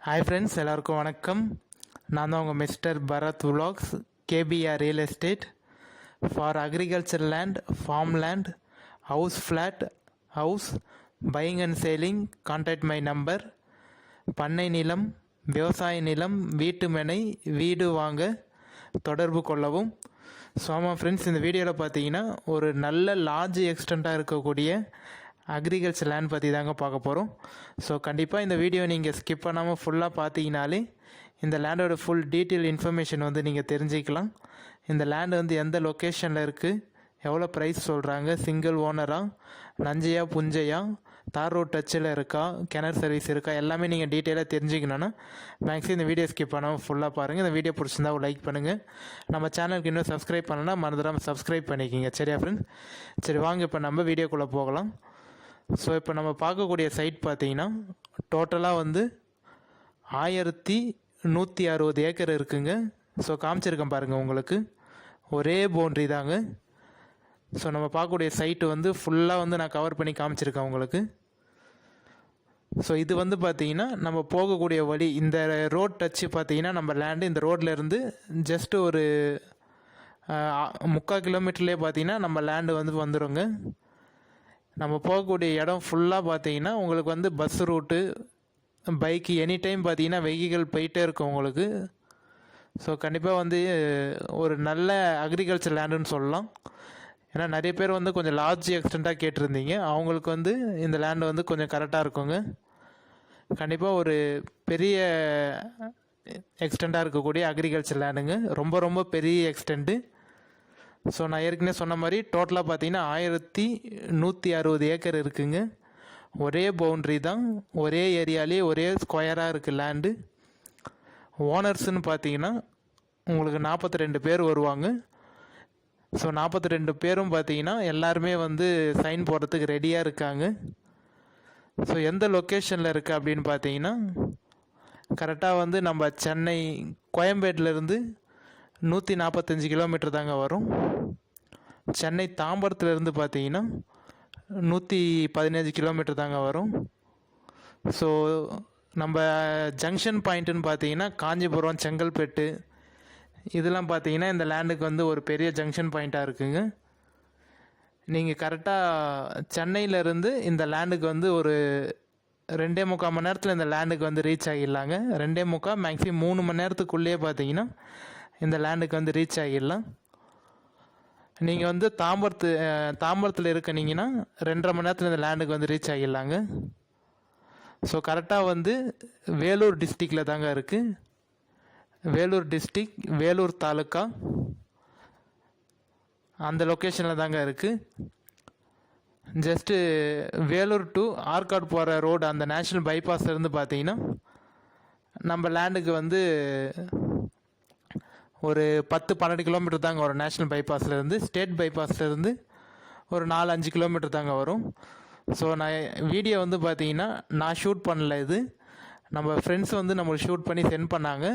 Hi friends எல்லாருக்கும் வணக்கம். நான் தான் உங்கள் mister Bharat vlogs KPR real estate for agriculture land farm land house flat house buying and selling contact my number பண்ணை நிலம் விவசாய நிலம் வீட்டு மனை வீடு வாங்க தொடர்பு கொள்ளவும். ஸோ ஆமாம் ஃப்ரெண்ட்ஸ் இந்த வீடியோவில் பார்த்தீங்கன்னா ஒரு நல்ல லார்ஜ் எக்ஸ்டெண்ட்டாக இருக்கக்கூடிய அக்ரிகல்ச்சர் லேண்ட் பற்றி தாங்க பார்க்க போகிறோம் ஸோ கண்டிப்பாக இந்த வீடியோ நீங்கள் ஸ்கிப் பண்ணாமல் ஃபுல்லாக பார்த்தீங்கனாலே இந்த லேண்டோட ஃபுல் டீட்டெயில் இன்ஃபர்மேஷன் வந்து நீங்கள் தெரிஞ்சுக்கலாம். இந்த லேண்டு வந்து எந்த லொக்கேஷனில் இருக்குது எவ்வளோ ப்ரைஸ் சொல்கிறாங்க சிங்கிள் ஓனரா நஞ்சையா புஞ்சையா தார் ரோட் டச்சில் இருக்கா கிணறு சர்வீஸ் இருக்கா எல்லாமே நீங்கள் டீட்டெயிலாக தெரிஞ்சுக்கணுன்னா மேக்ஸிமம் இந்த வீடியோ ஸ்கிப் பண்ணாமல் ஃபுல்லாக பாருங்கள் இந்த வீடியோ பிடிச்சிருந்தா ஒரு லைக் பண்ணுங்கள் நம்ம சேனலுக்கு இன்னும் சப்ஸ்கிரைப் பண்ணலன்னா மறந்துடாமல் சப்ஸ்கிரைப் பண்ணிக்கிங்க. சரியா ஃப்ரெண்ட்ஸ் சரி வாங்க இப்போ நம்ம வீடியோக்குள்ளே போகலாம். ஸோ இப்போ நம்ம பார்க்கக்கூடிய சைட் பார்த்தீங்கன்னா டோட்டலாக வந்து ஆயிரத்தி நூற்றி அறுபது ஏக்கர் இருக்குங்க. ஸோ காமிச்சிருக்கேன் பாருங்கள் உங்களுக்கு. ஒரே பவுண்ட்ரி தாங்க. ஸோ நம்ம பார்க்கக்கூடிய சைட்டு வந்து ஃபுல்லாக வந்து நான் கவர் பண்ணி காமிச்சிருக்கேன் உங்களுக்கு. ஸோ இது வந்து பார்த்தீங்கன்னா நம்ம போகக்கூடிய வழி இந்த ரோட் டச்சு பார்த்தீங்கன்னா நம்ம லேண்டு இந்த ரோட்லேருந்து இருந்து ஒரு முக்கால் கிலோமீட்டர்லேயே பார்த்தீங்கன்னா நம்ம லேண்டு வந்து வந்துடுங்க நம்ம போகக்கூடிய இடம் ஃபுல்லாக பார்த்தீங்கன்னா உங்களுக்கு வந்து bus route bike any time பார்த்தீங்கன்னா வெஹிக்கிள் போயிட்டே இருக்கும் உங்களுக்கு. ஸோ கண்டிப்பாக வந்து ஒரு நல்ல அக்ரிகல்ச்சர் லேண்டுன்னு சொல்லலாம். ஏன்னா நிறைய பேர் வந்து கொஞ்சம் லார்ஜ் எக்ஸ்டெண்ட்டாக கேட்டிருந்தீங்க. அவங்களுக்கு வந்து இந்த லேண்டு வந்து கொஞ்சம் கரெக்டாக இருக்குங்க. கண்டிப்பாக ஒரு பெரிய எக்ஸ்டெண்ட்டாக இருக்கக்கூடிய அக்ரிகல்ச்சர் லேண்டுங்க ரொம்ப ரொம்ப பெரிய எக்ஸ்டெண்ட்டு ஸோ நான் ஏற்கனவே சொன்ன மாதிரி டோட்டலாக பார்த்தீங்கன்னா ஆயிரத்தி நூற்றி அறுபது ஏக்கர் இருக்குங்க. ஒரே பவுண்ட்ரி தான். ஒரே ஏரியாலே ஒரே ஸ்கொயராக இருக்குது லேண்டு ஓனர்ஸ்னு பார்த்தீங்கன்னா உங்களுக்கு நாற்பத்தி ரெண்டு பேர் வருவாங்க. ஸோ நாற்பத்தி ரெண்டு பேரும் பார்த்தீங்கன்னா எல்லாருமே வந்து சைன் போடுறதுக்கு ரெடியாக இருக்காங்க. ஸோ எந்த லொக்கேஷனில் இருக்குது அப்படின்னு பார்த்தீங்கன்னா கரெக்டாக வந்து நம்ம சென்னை கோயம்பேட்டிலேருந்து நூற்றி நாற்பத்தஞ்சு கிலோமீட்டர் தாங்க வரும். சென்னை தாம்பரத்துலேருந்து பார்த்தீங்கன்னா நூற்றி பதினஞ்சு கிலோமீட்டர் தாங்க வரும். ஸோ நம்ம ஜங்ஷன் பாயிண்ட்டுன்னு பார்த்தீங்கன்னா காஞ்சிபுரம் செங்கல்பேட்டு இதெல்லாம் பார்த்தீங்கன்னா இந்த லேண்டுக்கு வந்து ஒரு பெரிய ஜங்ஷன் பாயிண்ட்டாக இருக்குங்க. நீங்கள் கரெக்டாக சென்னையிலேருந்து இந்த லேண்டுக்கு வந்து ஒரு ரெண்டே முக்கால் மணி நேரத்தில் இந்த லேண்டுக்கு வந்து ரீச் ஆகிடலாங்க. ரெண்டே முக்கால் மேக்ஸிமம் மூணு மணி நேரத்துக்குள்ளேயே பார்த்தீங்கன்னா இந்த லேண்டுக்கு வந்து ரீச் ஆகிடலாம். நீங்கள் வந்து தாம்பரத்து தாம்பரத்தில் இருக்கனீங்கன்னா ரெண்டரை மணி நேரத்தில் இந்த லேண்டுக்கு வந்து ரீச் ஆகிடலாங்க. ஸோ கரெக்டாக வந்து வேலூர் டிஸ்ட்ரிக்டில் தாங்க இருக்குது வேலூர் டிஸ்ட்ரிக் வேலூர் தாலுக்கா அந்த லொக்கேஷனில் தாங்க இருக்குது ஜஸ்ட்டு வேலூர் டு ஆற்காடு போகிற ரோடு அந்த நேஷ்னல் பைபாஸ்லேருந்து பார்த்தீங்கன்னா நம்ம லேண்டுக்கு வந்து ஒரு பத்து பன்னெண்டு கிலோமீட்டர் தாங்க வரும். நேஷ்னல் பைபாஸ்லேருந்து ஸ்டேட் பைபாஸ்லேருந்து ஒரு நாலு அஞ்சு கிலோமீட்டர் தாங்க வரும். ஸோ நான் வீடியோ வந்து பார்த்தீங்கன்னா நான் ஷூட் பண்ணல இது. நம்ம ஃப்ரெண்ட்ஸ் வந்து நம்மளுக்கு ஷூட் பண்ணி சென்ட் பண்ணாங்க.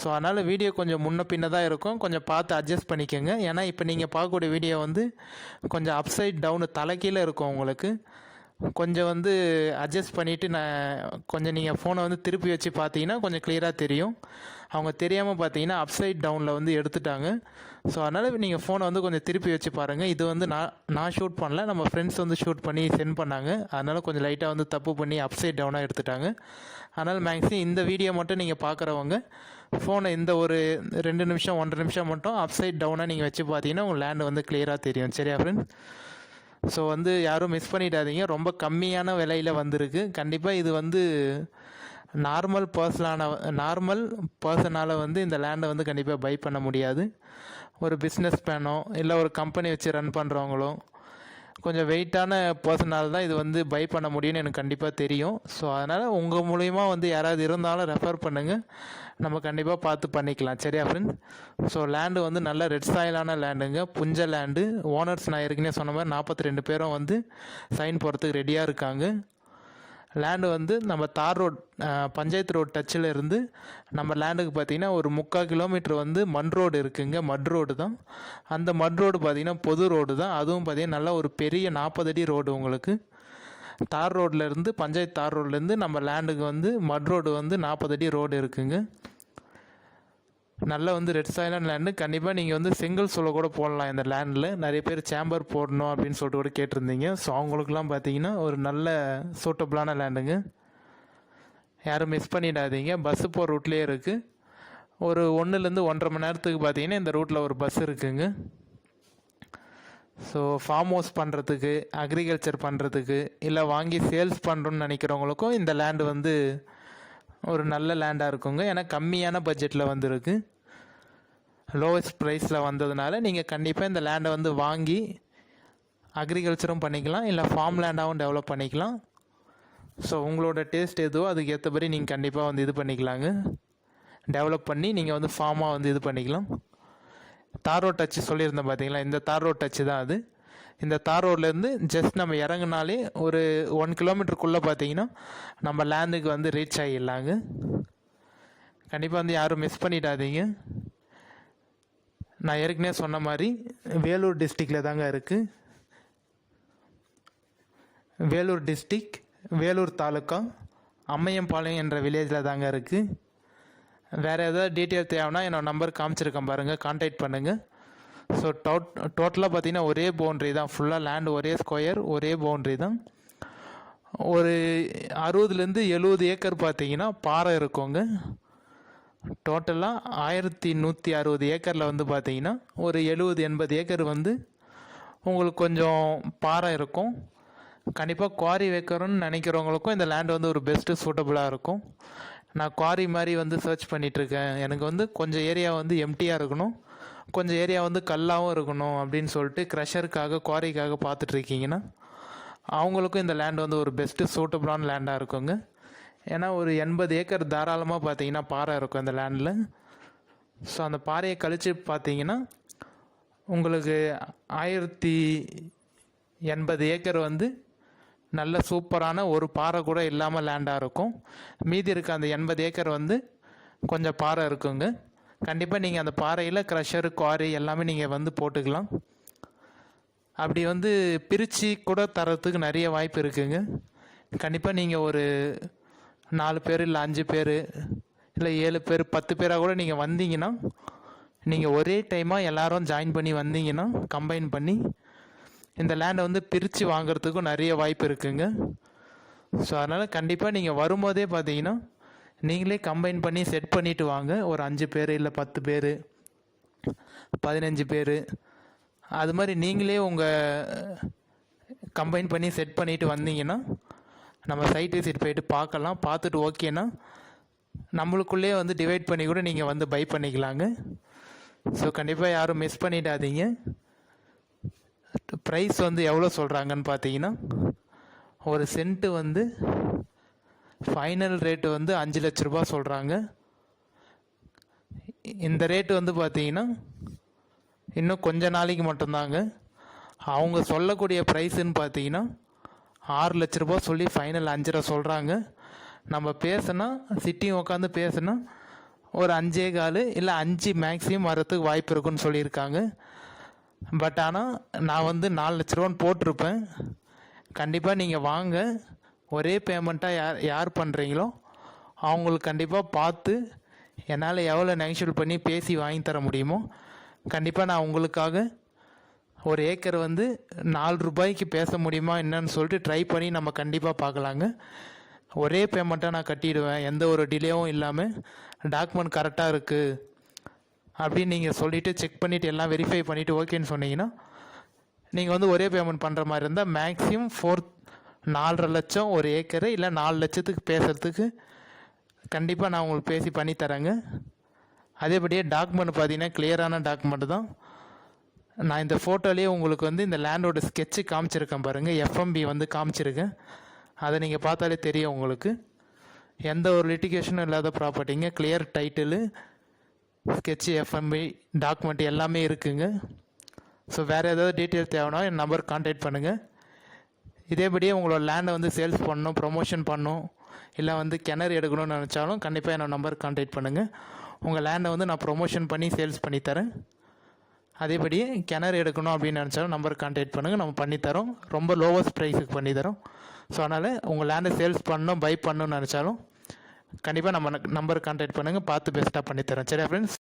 ஸோ அதனால் வீடியோ கொஞ்சம் முன்ன பின்ன தான் இருக்கும். கொஞ்சம் பார்த்து அட்ஜஸ்ட் பண்ணிக்கோங்க. ஏன்னா இப்போ நீங்கள் பார்க்கக்கூடிய வீடியோ வந்து கொஞ்சம் அப்சைட் டவுனு தலைக்கீழே இருக்கும் உங்களுக்கு. கொஞ்சம் வந்து அட்ஜஸ்ட் பண்ணிவிட்டு நான் கொஞ்சம் நீங்கள் ஃபோனை வந்து திருப்பி வச்சு பார்த்தீங்கன்னா கொஞ்சம் கிளியராக தெரியும். அவங்க தெரியாமல் பார்த்தீங்கன்னா அப்சைட் டவுனில் வந்து எடுத்துட்டாங்க. ஸோ அதனால் நீங்கள் ஃபோனை வந்து கொஞ்சம் திருப்பி வச்சு பாருங்கள் இது வந்து நான் நான் ஷூட் பண்ணல. நம்ம ஃப்ரெண்ட்ஸ் வந்து ஷூட் பண்ணி சென்ட் பண்ணாங்க. அதனால் கொஞ்சம் லைட்டாக வந்து தப்பு பண்ணி அப்சைட் டவுனாக எடுத்துட்டாங்க. அதனால் மேக்ஸிமம் இந்த வீடியோ மட்டும் நீங்கள் பார்க்குறவங்க ஃபோனை இந்த ஒரு ரெண்டு நிமிஷம் ஒன்றரை நிமிஷம் மட்டும் அப்சைட் டவுனாக நீங்கள் வச்சு பார்த்தீங்கன்னா உங்கள் லேண்டு வந்து கிளியராக தெரியும். சரியா ஃப்ரெண்ட்ஸ் ஸோ வந்து யாரும் மிஸ் பண்ணிடாதீங்க. ரொம்ப கம்மியான விலையில் வந்திருக்கு. கண்டிப்பாக இது வந்து நார்மல் பர்சனான நார்மல் பர்சனால் வந்து இந்த லேண்டை வந்து கண்டிப்பாக பை பண்ண முடியாது. ஒரு பிஸ்னஸ் மேனோ இல்லை ஒரு கம்பெனி வச்சு ரன் பண்ணுறவங்களோ கொஞ்சம் வெயிட்டான பர்சனால் தான் இது வந்து பை பண்ண முடியும்னு எனக்கு கண்டிப்பாக தெரியும். ஸோ அதனால் உங்கள் மூலிமா வந்து யாராவது இருந்தாலும் ரெஃபர் பண்ணுங்கள் நம்ம கண்டிப்பாக பார்த்து பண்ணிக்கலாம். சரியா ஃப்ரெண்ட் ஸோ லேண்டு வந்து நல்ல ரெட் சாயிலான லேண்டுங்க புஞ்ச லேண்டு ஓனர்ஸ் நான் ஏற்கனவே சொன்ன மாதிரி நாற்பத்தி ரெண்டு பேரும் வந்து சைன் போகிறதுக்கு ரெடியாக இருக்காங்க. லேண்டு வந்து நம்ம தார் ரோட் பஞ்சாயத்து ரோட் டச்சில் இருந்து நம்ம லேண்டுக்கு பார்த்தீங்கன்னா ஒரு முக்கால் கிலோமீட்டர் வந்து மண் ரோடு இருக்குங்க. மட் ரோடு தான். அந்த மட் ரோடு பார்த்தீங்கன்னா பொது ரோடு தான். அதுவும் பார்த்தீங்கன்னா நல்லா ஒரு பெரிய நாற்பது அடி ரோடு உங்களுக்கு. தார் ரோட்லேருந்து பஞ்சாயத்து தார் ரோட்லேருந்து நம்ம லேண்டுக்கு வந்து மட் ரோடு வந்து நாற்பது அடி ரோடு இருக்குங்க. நல்ல வந்து ரெட் சாயிலான லேண்டு கண்டிப்பாக நீங்கள் வந்து செங்கல் சூளை கூட போடலாம் இந்த லேண்டில் நிறைய பேர் சேம்பர் போடணும் அப்படின்னு சொல்லிட்டு கூட கேட்டிருந்தீங்க. ஸோ அவங்களுக்குலாம் பார்த்தீங்கன்னா ஒரு நல்ல சூட்டபுளான லேண்டுங்க யாரும் மிஸ் பண்ணிடாதீங்க. பஸ்ஸு போகிற ரூட்லேயே இருக்குது ஒரு ஒன்றுலேருந்து ஒன்றரை மணி நேரத்துக்கு பார்த்தீங்கன்னா இந்த ரூட்டில் ஒரு பஸ் இருக்குங்க. ஸோ ஃபார்ம் ஹவுஸ் பண்ணுறதுக்கு அக்ரிகல்ச்சர் பண்ணுறதுக்கு இல்லை வாங்கி சேல்ஸ் பண்ணுறோன்னு நினைக்கிறவங்களுக்கும் இந்த லேண்டு வந்து ஒரு நல்ல லேண்டாக இருக்குங்க. ஏன்னா கம்மியான பட்ஜெட்டில் வந்துருக்கு. லோவஸ்ட் ப்ரைஸில் வந்ததுனால நீங்கள் கண்டிப்பாக இந்த லேண்டை வந்து வாங்கி அக்ரிகல்ச்சரும் பண்ணிக்கலாம் இல்லை ஃபார்ம் லேண்டாகவும் டெவலப் பண்ணிக்கலாம். ஸோ உங்களோட டேஸ்ட் எதுவோ அதுக்கு ஏற்றபடி நீங்கள் கண்டிப்பாக வந்து இது பண்ணிக்கலாங்க. டெவலப் பண்ணி நீங்கள் வந்து ஃபார்மாக வந்து இது பண்ணிக்கலாம். தார் ரோட் டச்சு சொல்லியிருந்தேன் பார்த்தீங்களா இந்த தார் ரோட் டச்சு தான் அது. இந்த தார் ரோட்லேருந்து ஜஸ்ட் நம்ம இறங்குனாலே ஒரு ஒன் கிலோமீட்டருக்குள்ளே பார்த்தீங்கன்னா நம்ம லேண்டுக்கு வந்து ரீச் ஆகிடலாங்க கண்டிப்பாக வந்து யாரும் மிஸ் பண்ணிடாதீங்க. நான் ஏற்கனவே சொன்ன மாதிரி வேலூர் டிஸ்ட்ரிக்டில் தாங்க இருக்குது வேலூர் டிஸ்ட்ரிக் வேலூர் தாலுக்கா அம்மையம்பாளையம் என்ற வில்லேஜில் தாங்க இருக்குது வேறு ஏதாவது டீட்டெயில் தேவைன்னா என்னோட நம்பர் காமிச்சிருக்கேன் பாருங்கள் கான்டாக்ட் பண்ணுங்கள் ஸோ டோட் டோட்டலாக பார்த்தீங்கன்னா ஒரே பவுண்ட்ரி தான். ஃபுல்லாக லேண்ட் ஒரே ஸ்கொயர் ஒரே பவுண்ட்ரி தான். ஒரு அறுபதுலேருந்து எழுபது ஏக்கர் பார்த்தீங்கன்னா பாறை இருக்குங்க. டோட்டலாக ஆயிரத்தி நூற்றி அறுபது ஏக்கரில் வந்து பார்த்தீங்கன்னா ஒரு எழுபது எண்பது ஏக்கர் வந்து உங்களுக்கு கொஞ்சம் பாறை இருக்கும். கண்டிப்பாக குவாரி வைக்கிறோன்னு நினைக்கிறவங்களுக்கும் இந்த லேண்ட் வந்து ஒரு பெஸ்ட்டு சூட்டபுளாக இருக்கும். நான் குவாரி மாதிரி வந்து சர்ச் பண்ணிகிட்ருக்கேன் எனக்கு வந்து கொஞ்சம் ஏரியா வந்து எம்டியாக இருக்கணும். கொஞ்சம் ஏரியா வந்து கல்லாகவும் இருக்கணும் அப்படின்னு சொல்லிட்டு க்ரஷருக்காக குவாரிக்காக பார்த்துட்ருக்கீங்கன்னா அவங்களுக்கும் இந்த லேண்ட் வந்து ஒரு பெஸ்ட்டு சூட்டபுளான லேண்டாக இருக்குங்க. ஏன்னா ஒரு எண்பது ஏக்கர் தாராளமாக பார்த்தீங்கன்னா பாறை இருக்கும் அந்த லேண்டில் ஸோ அந்த பாறையை கழித்து பார்த்தீங்கன்னா உங்களுக்கு ஆயிரத்தி எண்பது ஏக்கர் வந்து நல்ல சூப்பரான ஒரு பாறை கூட இல்லாமல் லேண்டாக இருக்கும். மீதி இருக்க அந்த எண்பது ஏக்கர் வந்து கொஞ்சம் பாறை இருக்குங்க. கண்டிப்பாக நீங்கள் அந்த பாறையில் க்ரஷரு குவாரி எல்லாமே நீங்கள் வந்து போட்டுக்கலாம். அப்படி வந்து பிரித்து கூட தரத்துக்கு நிறைய வாய்ப்பு இருக்குங்க. கண்டிப்பாக நீங்கள் ஒரு நாலு பேர் இல்லை அஞ்சு பேர் இல்லை ஏழு பேர் பத்து பேராக கூட நீங்கள் வந்தீங்கன்னா நீங்கள் ஒரே டைமாக எல்லாரும் ஜாயின் பண்ணி வந்தீங்கன்னா கம்பைன் பண்ணி இந்த லேண்டை வந்து பிரித்து வாங்குறதுக்கும் நிறைய வாய்ப்பு இருக்குங்க. ஸோ அதனால் கண்டிப்பாக நீங்கள் வரும்போதே பார்த்தீங்கன்னா நீங்களே கம்பைன் பண்ணி செட் பண்ணிவிட்டு வாங்க. ஒரு அஞ்சு பேர் இல்லை பத்து பேர் பதினஞ்சு பேர். அது மாதிரி நீங்களே உங்கள் கம்பைன் பண்ணி செட் பண்ணிவிட்டு வந்தீங்கன்னா நம்ம சைட் விசிட் போயிட்டு பார்க்கலாம். பார்த்துட்டு ஓகேனா நம்மளுக்குள்ளேயே வந்து டிவைட் பண்ணி கூட நீங்கள் வந்து பை பண்ணிக்கலாங்க. ஸோ கண்டிப்பாக யாரும் மிஸ் பண்ணிடாதீங்க. ப்ரைஸ் வந்து எவ்வளோ சொல்கிறாங்கன்னு பார்த்தீங்கன்னா ஒரு சென்ட்டு வந்து ஃபைனல் ரேட்டு வந்து அஞ்சு லட்ச ரூபா சொல்கிறாங்க இந்த ரேட்டு வந்து பார்த்தீங்கன்னா இன்னும் கொஞ்ச நாளைக்கு மட்டும்தாங்க. அவங்க சொல்லக்கூடிய ப்ரைஸுன்னு பார்த்தீங்கன்னா ஆறு லட்ச ரூபா சொல்லி ஃபைனல் அஞ்சரை சொல்கிறாங்க நம்ம பேசுனா சிட்டியும் உட்காந்து பேசுனா ஒரு அஞ்சே கால் இல்லை அஞ்சு மேக்ஸிமம் வரத்துக்கு வாய்ப்பு இருக்குன்னு சொல்லியிருக்காங்க. பட் ஆனால் நான் வந்து நாலு லட்ச ரூபான்னு போட்டிருப்பேன். கண்டிப்பாக நீங்கள் வாங்க. ஒரே பேமெண்ட்டாக யார் யார் பண்ணுறீங்களோ அவங்களுக்கு கண்டிப்பாக பார்த்து என்னால் எவ்வளோ நெகஷியல் பண்ணி பேசி வாங்கி தர முடியுமோ கண்டிப்பாக நான் உங்களுக்காக ஒரு ஏக்கர் வந்து நாலு ரூபாய்க்கு பேச முடியுமா என்னன்னு சொல்லிட்டு ட்ரை பண்ணி நம்ம கண்டிப்பாக பார்க்கலாங்க. ஒரே பேமெண்ட்டாக நான் கட்டிடுவேன். எந்த ஒரு டிலேவும் இல்லாமல் டாக்குமெண்ட் கரெக்டாக இருக்குது அப்படின்னு நீங்கள் சொல்லிவிட்டு செக் பண்ணிவிட்டு எல்லாம் வெரிஃபை பண்ணிவிட்டு ஓகேன்னு சொன்னீங்கன்னா நீங்கள் வந்து ஒரே பேமெண்ட் பண்ணுற மாதிரி இருந்தால் மேக்ஸிமம் ஃபோர் நாலரை லட்சம் ஒரு ஏக்கரு இல்லை நாலு லட்சத்துக்கு பேசுகிறதுக்கு கண்டிப்பாக நான் உங்களுக்கு பேசி பண்ணித்தரேங்க அதேபடியே டாக்குமெண்ட் பார்த்தீங்கன்னா கிளியரான டாக்குமெண்ட் தான். நான் இந்த ஃபோட்டோலேயே உங்களுக்கு வந்து இந்த லேண்டோட ஸ்கெட்சு காமிச்சிருக்கேன் பாருங்கள் எஃப்எம்பி வந்து காமிச்சிருக்கேன் அதை நீங்கள் பார்த்தாலே தெரியும் உங்களுக்கு. எந்த ஒரு லிட்டிகேஷனும் இல்லாத ப்ராப்பர்ட்டிங்க clear title sketch FMB document எல்லாமே இருக்குங்க. ஸோ வேறு ஏதாவது டீட்டெயில் தேவைன்னா என் நம்பர் கான்டாக்ட் பண்ணுங்கள் இதேபடியே உங்களோட லேண்டை வந்து சேல்ஸ் பண்ணணும் ப்ரொமோஷன் பண்ணணும் இல்லை வந்து கிணறு எடுக்கணும்னு நினச்சாலும் கண்டிப்பாக என்னோட நம்பர் கான்டாக்ட் பண்ணுங்கள் உங்கள் லேண்டை வந்து நான் ப்ரொமோஷன் பண்ணி சேல்ஸ் பண்ணித்தரேன் அதேபடி கிணறு எடுக்கணும் அப்படின்னு நினச்சாலும் நம்பர் கான்டாக்ட் பண்ணுங்கள் நம்ம பண்ணித்தரோம் ரொம்ப லோவஸ்ட் ப்ரைஸுக்கு பண்ணித்தரோம் ஸோ அதனால் உங்கள் லேண்டை சேல்ஸ் பண்ணணும் பை பண்ணணும்னு நினச்சாலும் கண்டிப்பாக நம்ம நம்பருக்கு கான்டாக்ட் பண்ணுங்கள் பார்த்து பெஸ்ட்டாக பண்ணித்தரோம் சரியா ஃப்ரெண்ட்ஸ்